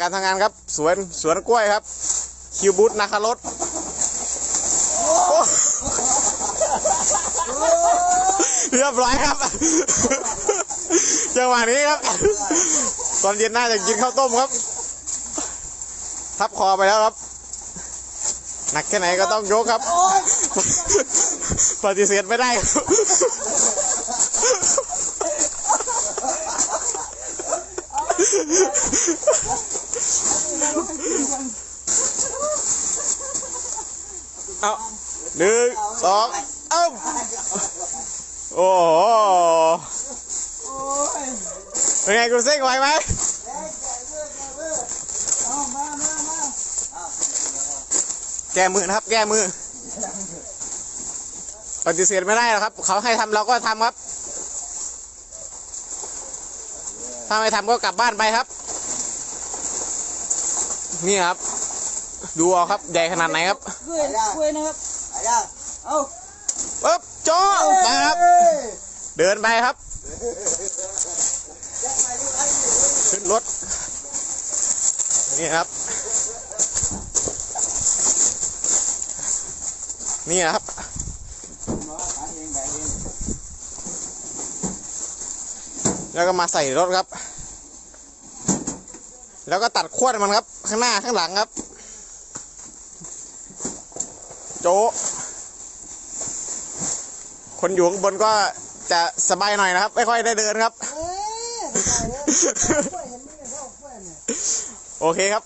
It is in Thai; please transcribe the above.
การทำงานครับสวนสวนกล้วยครับ คิวบูธนาคารถเรียบร้อยครับจังหวะนี้ครับ ตอนเย็นน่าจะกินข้าวต้มครับ ทับคอไปแล้วครับ หนักแค่ไหนก็ต้องยกครับ ปฏิเสธไม่ได้ครับ เอาหนึ่งสองเอ้าโอ้โหเป็นไงคุณเซ้งไหวไหมแก้มือนะครับ แก้มือ ปฏิเสธไม่ได้หรอกครับ เขาให้ทำเราก็ทำครับ ถ้าไม่ทำก็กลับบ้านไปครับ นี่ครับ ดูเอาครับใหญ่ขนาดไหนครับกล้วยกล้วยนะครับไปแล้วเอาปึ๊บโจ้ไปครับ เดินไปครับขึ้นรถนี่ครับ นี่นะครับ แล้วก็มาใส่รถครับ แล้วก็ตัดขวดมันครับ ข้างหน้าข้างหลังครับ โจะคนอยู่ข้างบนก็จะสบายหน่อยนะครับ ไม่ค่อยได้เดินครับเอ้ยไม่ได้เลยกล้วยเห็นไหมเนี่ยชอบกล้วยเนี่ยโอเคครับ